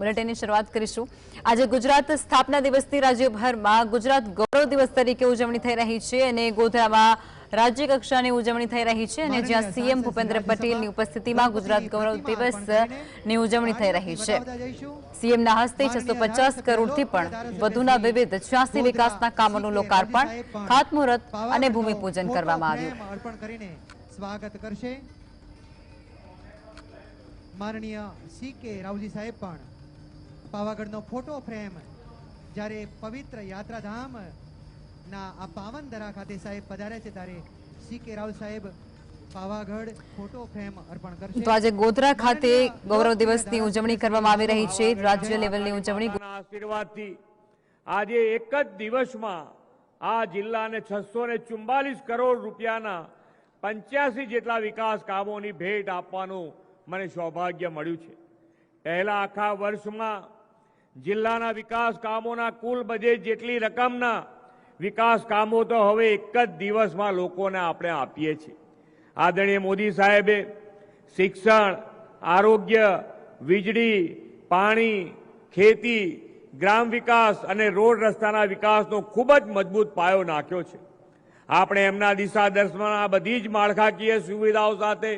બુલેટિનની શરૂઆત કરીશું. આજે ગુજરાત સ્થાપના દિવસની રાજ્યભરમાં ગુજરાત ગૌરવ દિવસ તરીકે ઉજવણી થઈ રહી છે અને ગોધરામાં રાજ્ય કક્ષાની ઉજવણી થઈ રહી છે અને જ્યાં સીએમ ભૂપેન્દ્ર પટેલની ઉપસ્થિતિમાં ગુજરાત ગૌરવ દિવસની ઉજવણી થઈ રહી છે. સીએમના હસ્તે છસો પચાસ કરોડથી પણ વધુના વિવિધ છ્યાસી વિકાસના કામોનું લોકાર્પણ ખાતમુહૂર્ત અને ભૂમિપૂજન કરવામાં આવ્યું. સ્વાગત કરશે. માનનીય સી કે રાવજી સાહેબ પણ પાવાગઢનો ફોટો ફ્રેમ જ્યારે પવિત્ર યાત્રાધામ ના આ પાવન દરા ખાતે સાહેબ પધારે છે ત્યારે સી કે રાવ સાહેબ પાવાગઢ ફોટો ફ્રેમ અર્પણ કરશે. તો આજે ગોધરા ખાતે ગૌરવ દિવસની ઉજવણી કરવામાં આવી રહી છે. રાજ્ય લેવલની ઉજવણી ના આશીર્વાદથી આજે એક જ દિવસમાં આ જિલ્લાને છસો ને ચુમ્બાલીસ કરોડ રૂપિયાના પંચ્યાસી જેટલા વિકાસ કામોની ભેટ આપવાનું મને સૌભાગ્ય મળ્યું છે. પહેલા આખા વર્ષમાં જિલ્લાના વિકાસ કામોના કુલ બજેટ જેટલી રકમના વિકાસ કામો તો હવે એક જ દિવસમાં લોકોને આપણે આપીએ છીએ. આદરણીય મોદી સાહેબે શિક્ષણ, આરોગ્ય, વીજળી, પાણી, ખેતી, ગ્રામ વિકાસ અને રોડ રસ્તાના વિકાસનો ખૂબ જ મજબૂત પાયો નાખ્યો છે. આપણે એમના દિશા દર્શનમાં આ બધી જ માળખાકીય સુવિધાઓ સાથે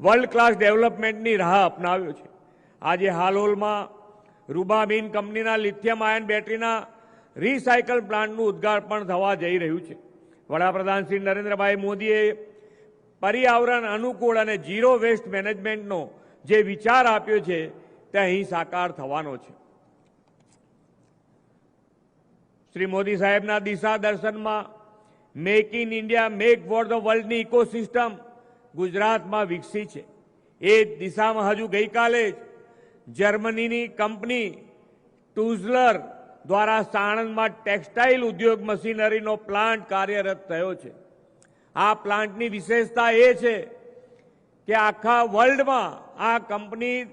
વર્લ્ડ ક્લાસ ડેવલપમેન્ટની રાહ અપનાવ્યો છે. આજે હાલોલમાં રૂબાબીન કંપનીના લિથિયમ આયન બેટરીના રિસાયકલ પ્લાન્ટનું ઉદ્ઘાટન થવા જઈ રહ્યું છે. વડાપ્રધાન શ્રી નરેન્દ્રભાઈ મોદીએ પર્યાવરણ અનુકૂળ અને ઝીરો વેસ્ટ મેનેજમેન્ટનો જે વિચાર આપ્યો છે તે અહીં સાકાર થવાનો છે. શ્રી મોદી સાહેબના દિશા દર્શનમાં make in India, make for the વર્લ્ડની ecosystem ગુજરાતમાં વિકસી છે. એ દિશામાં હજુ ગઈકાલે જ જર્મનીની કંપની ટુઝલર દ્વારા સાણંદમાં ટેક્સટાઇલ ઉદ્યોગ મશીનરીનો પ્લાન્ટ કાર્યરત થયો છે. આ પ્લાન્ટની વિશેષતા એ છે કે આખા વર્લ્ડમાં આ કંપની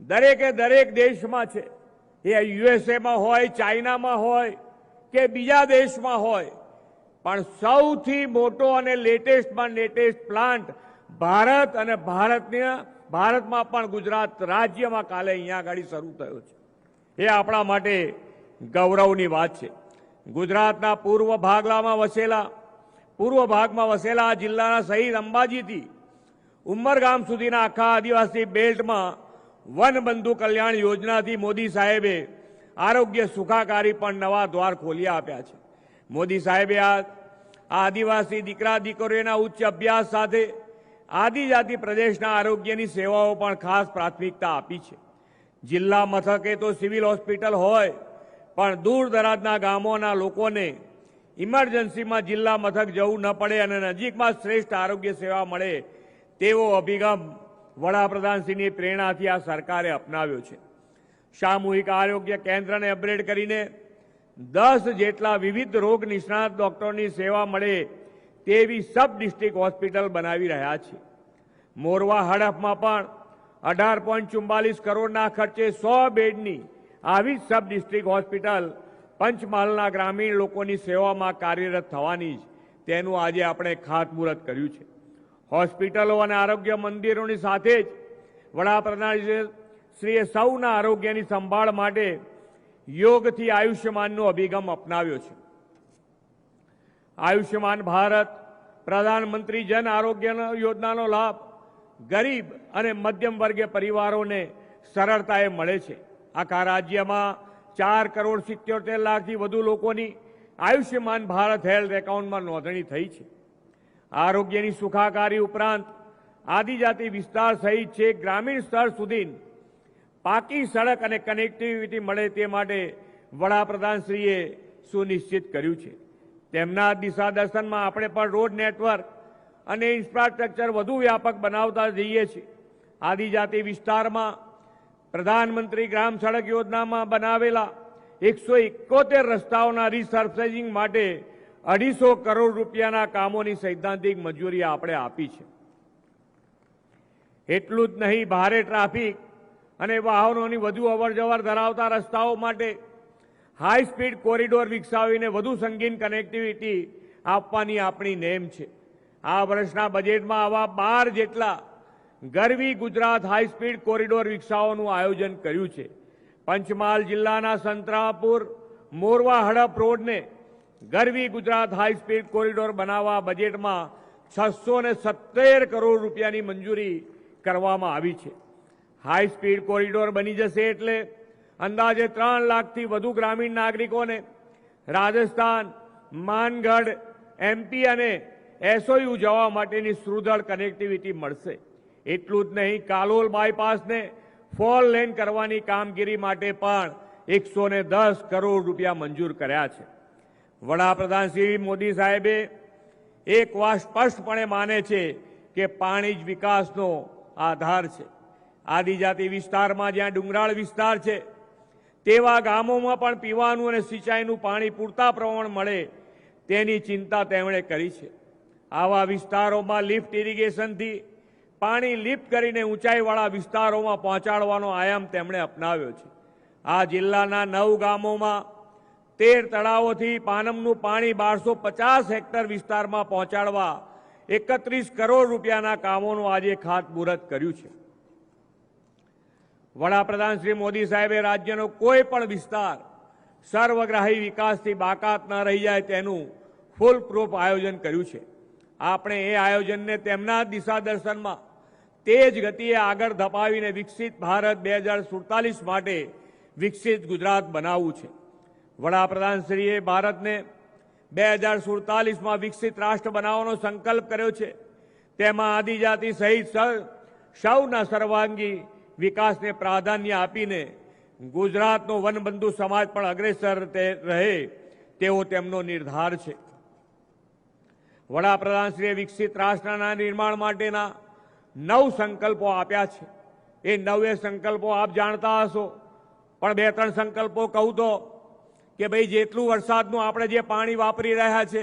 દરેકે દરેક દેશમાં છે. એ યુએસએમાં હોય, ચાઇનામાં હોય કે બીજા દેશમાં હોય. પણ સૌથી મોટો અને લેટેસ્ટમાં લેટેસ્ટ પ્લાન્ટ ભારત અને ભારતની, ભારતમાં પણ ગુજરાત રાજ્યમાં કાલે અહીંયા આગળ શરૂ થયો છે. એ આપણા માટે ગૌરવની વાત છે. ગુજરાતના પૂર્વ ભાગલામાં વસેલા, પૂર્વ ભાગમાં વસેલા આ જિલ્લાના શહીદ અંબાજીથી ઉમરગામ સુધીના આખા આદિવાસી બેલ્ટમાં વન બંધુ કલ્યાણ યોજનાથી મોદી સાહેબે આરોગ્ય સુખાકારી પણ નવા દ્વાર ખોલી આપ્યા છે. મોદી સાહેબે આ આદિવાસી દીકરા દીકરીઓના ઉચ્ચ અભ્યાસ સાથે આદિજાતિ પ્રદેશના આરોગ્યની સેવાઓ પણ ખાસ પ્રાથમિકતા આપી છે. જિલ્લા મથકે તો સિવિલ હોસ્પિટલ હોય, પણ દૂર દરાજના ગામોના લોકોને ઇમરજન્સીમાં જિલ્લા મથક જવું ન પડે અને નજીકમાં શ્રેષ્ઠ આરોગ્ય સેવા મળે તેવો અભિગમ વડાપ્રધાનશ્રીની પ્રેરણાથી આ સરકારે અપનાવ્યો છે. સામૂહિક આરોગ્ય કેન્દ્રને અપગ્રેડ કરીને દસ જેટલા વિવિધ રોગ નિષ્ણાત ડોક્ટરની સેવા મળે તેવી સબ ડિસ્ટ્રિક્ટ હોસ્પિટલ બનાવી રહ્યા છે. મોરવા હડફમાં પણ અઢાર પોઈન્ટ ચુમ્બાલીસ કરોડના ખર્ચે સો બેડની આવી જ સબ ડિસ્ટ્રિક્ટ હોસ્પિટલ પંચમહાલના ગ્રામીણ લોકોની સેવામાં કાર્યરત થવાની જ તેનું આજે આપણે ખાતમુહૂર્ત કર્યું છે. હોસ્પિટલો અને આરોગ્ય મંદિરોની સાથે જ વડાપ્રધાન શ્રીએ સૌના આરોગ્યની સંભાળ માટે યોગથી આયુષ્યમાનનો અભિગમ અપનાવ્યો છે. આયુષ્યમાન ભારત, પ્રધાનમંત્રી જન આરોગ્ય યોજનાનો લાભ, ગરીબ અને મધ્યમ વર્ગીય પરિવારોને સરળતાએ મળે છે. આખા રાજ્યમાં ચાર કરોડ સિત્યોતેર લાખથી વધુ લોકોની આયુષ્યમાન ભારત હેલ્થ એકાઉન્ટમાં નોંધણી થઈ છે. આરોગ્યની સુખાકારી ઉપરાંત આદિજાતિ વિસ્તાર સહિત છે ગ્રામીણ સ્તર સુધી પાકી સડક અને કનેક્ટિવિટી મળે તે માટે વડાપ્રધાનશ્રીએ સુનિશ્ચિત કર્યું છે. તેમના દિશાદર્શનમાં આપણે પણ રોડ નેટવર્ક અને ઇન્ફ્રાસ્ટ્રક્ચર વધુ વ્યાપક બનાવતા જઈએ છીએ. આદિજાતિ વિસ્તારમાં પ્રધાનમંત્રી ગ્રામ સડક યોજનામાં બનાવેલા એકસો એકોતેર રસ્તાઓના રિસર્ફેસિંગ માટે અઢીસો કરોડ રૂપિયાના કામોની સૈદ્ધાંતિક મંજૂરી આપણે આપી છે. એટલું જ નહીં, ભારે ટ્રાફિક અને વાહનોની વધુ અવરજવર ધરાવતા રસ્તાઓ માટે હાઈ સ્પીડ કોરિડોર વિકસાવીને વધુ સંગીન કનેક્ટિવિટી આપવાની આપણી નેમ છે. આ વર્ષના બજેટમાં આવા બાર જેટલા Garvi Gujarat high speed corridor વિકસાવવાનું આયોજન કર્યું છે. પંચમહાલ જિલ્લાના Santrampur Morva Hadaf રોડને Garvi Gujarat high speed corridor બનાવવા બજેટમાં છસો સત્તેર કરોડ રૂપિયાની મંજૂરી કરવામાં આવી છે. હાઈ સ્પીડ કોરિડોર બની જશે એટલે અંદાજે ત્રણ લાખથી વધુ ગ્રામીણ નાગરિકોને રાજસ્થાન, માનગઢ એમપી અને એસઓયુ જવા માટેની સુદૃઢ કનેક્ટિવિટી મળશે. એટલું જ નહીં, કાલોલ બાયપાસને ફોર લેન કરવાની કામગીરી માટે પણ એકસો દસ કરોડ રૂપિયા મંજૂર કર્યા છે. વડાપ્રધાન શ્રી મોદી સાહેબે એક વાત સ્પષ્ટપણે માને છે કે પાણી જ વિકાસનો આધાર છે. આદિજાતિ વિસ્તારમાં જ્યાં ડુંગરાળ વિસ્તાર છે તેવા ગામોમાં પણ પીવાનું અને સિંચાઈનું પાણી પૂરતા પ્રમાણ મળે તેની ચિંતા તેમણે કરી છે. આવા વિસ્તારોમાં લિફ્ટ ઇરિગેશનથી પાણી લિફ્ટ કરીને ઊંચાઈવાળા વિસ્તારોમાં પહોંચાડવાનો આયામ તેમણે અપનાવ્યો છે. આ જિલ્લાના નવ ગામોમાં તેર તળાવોથી પાનમનું પાણી બારસો પચાસ હેક્ટર વિસ્તારમાં પહોંચાડવા એકત્રીસ કરોડ રૂપિયાના કામોનું આજે ખાતમુહૂર્ત કર્યું છે. વડાપ્રધાન શ્રી મોદી સાહેબે રાજ્યનો કોઈ પણ વિસ્તાર સર્વગ્રાહી વિકાસથી બાકાત ન રહી જાય તેનું ફૂલ પ્રૂફ આયોજન કર્યું છે. આપણે એ આયોજનને તેમના દિશાદર્શનમાં દિશા દર્શનમાં તેજ ગતિએ આગળ ધપાવીને વિકસિત ભારત બે હજાર સુડતાલીસ માટે વિકસિત ગુજરાત બનાવવું છે. વડાપ્રધાનશ્રીએ ભારતને બે હજાર સુડતાલીસમાં વિકસિત રાષ્ટ્ર બનાવવાનો સંકલ્પ કર્યો છે. તેમાં આદિજાતિ સહિત સૌના સર્વાંગી વિકાસને પ્રાધાન્ય આપીને ગુજરાતનો વનબંધુ સમાજ પણ અગ્રેસર રહે તેવો તેમનો નિર્ધાર છે. વડાપ્રધાનશ્રીએ વિકસિત રાષ્ટ્રના નિર્માણ માટેના નવ સંકલ્પો આપ્યા છે. એ નવે સંકલ્પો આપ જાણતા હશો. પણ બે ત્રણ સંકલ્પો કહું તો કે ભાઈ જેટલું વરસાદનું આપણે જે પાણી વાપરી રહ્યા છે,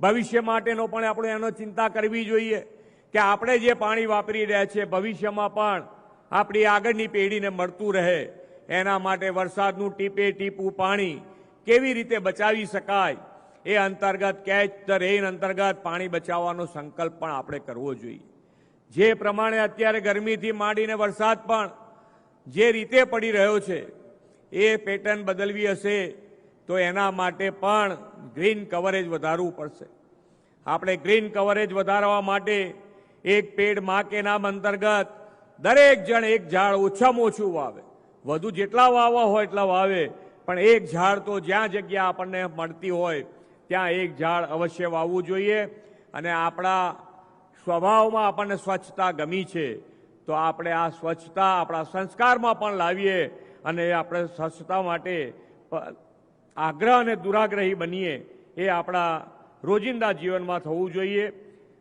ભવિષ્ય માટેનો પણ આપણે એનો ચિંતા કરવી જોઈએ કે આપણે જે પાણી વાપરી રહ્યા છીએ ભવિષ્યમાં પણ આપણી આગળની પેઢીને મળતું રહે. એના માટે વરસાદનું ટીપે ટીપું પાણી કેવી રીતે બચાવી શકાય એ અંતર્ગત કેચ ધ રેન અંતર્ગત પાણી બચાવવાનો સંકલ્પ પણ આપણે કરવો જોઈએ. જે પ્રમાણે અત્યારે ગરમીથી માંડીને વરસાદ પણ જે રીતે પડી રહ્યો છે, એ પેટર્ન બદલવી હશે તો એના માટે પણ ગ્રીન કવરેજ વધારવું પડશે. આપણે ગ્રીન કવરેજ વધારવા માટે એક પેડમાં કે નામ અંતર્ગત દરેક જણ એક ઝાડ ઓછામાં ઓછું વાવે. વધુ જેટલા વાવવા હોય એટલા વાવે. પણ એક ઝાડ તો જ્યાં જગ્યા આપણને મળતી હોય, ત્યાં એક ઝાડ અવશ્ય વાવવું જોઈએ. અને આપણા સ્વભાવમાં આપણને સ્વચ્છતા ગમી છે. તો આપણે આ સ્વચ્છતા આપણા સંસ્કારમાં પણ લાવીએ અને આપણે સ્વચ્છતા માટે આગ્રહ અને દુરાગ્રહી બનીએ એ આપણા રોજિંદા જીવનમાં થવું જોઈએ.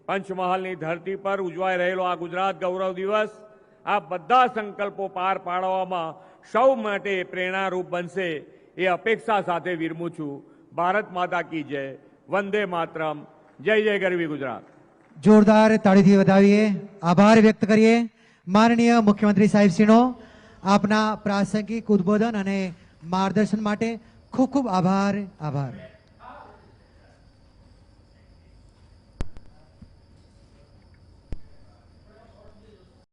પંચમહાલની ધરતી પર ઉજવાઈ રહેલો આ ગુજરાત ગૌરવ દિવસ આ બધા સંકલ્પો પાર પાડવામાં સૌ માટે પ્રેરણારૂપ બનશે એ અપેક્ષા સાથે વિરમું છું. ભારત માતા કી જય. વંદે માતરમ. જય જય ગરવી ગુજરાત. જોરદાર તાળીથી વધાવીએ. આભાર વ્યક્ત કરીએ. માનનીય મુખ્યમંત્રી સાહેબશ્રીનો આપના પ્રાસંગિક ઉદ્બોધન અને માર્ગદર્શન માટે ખૂબ ખૂબ આભાર આભાર.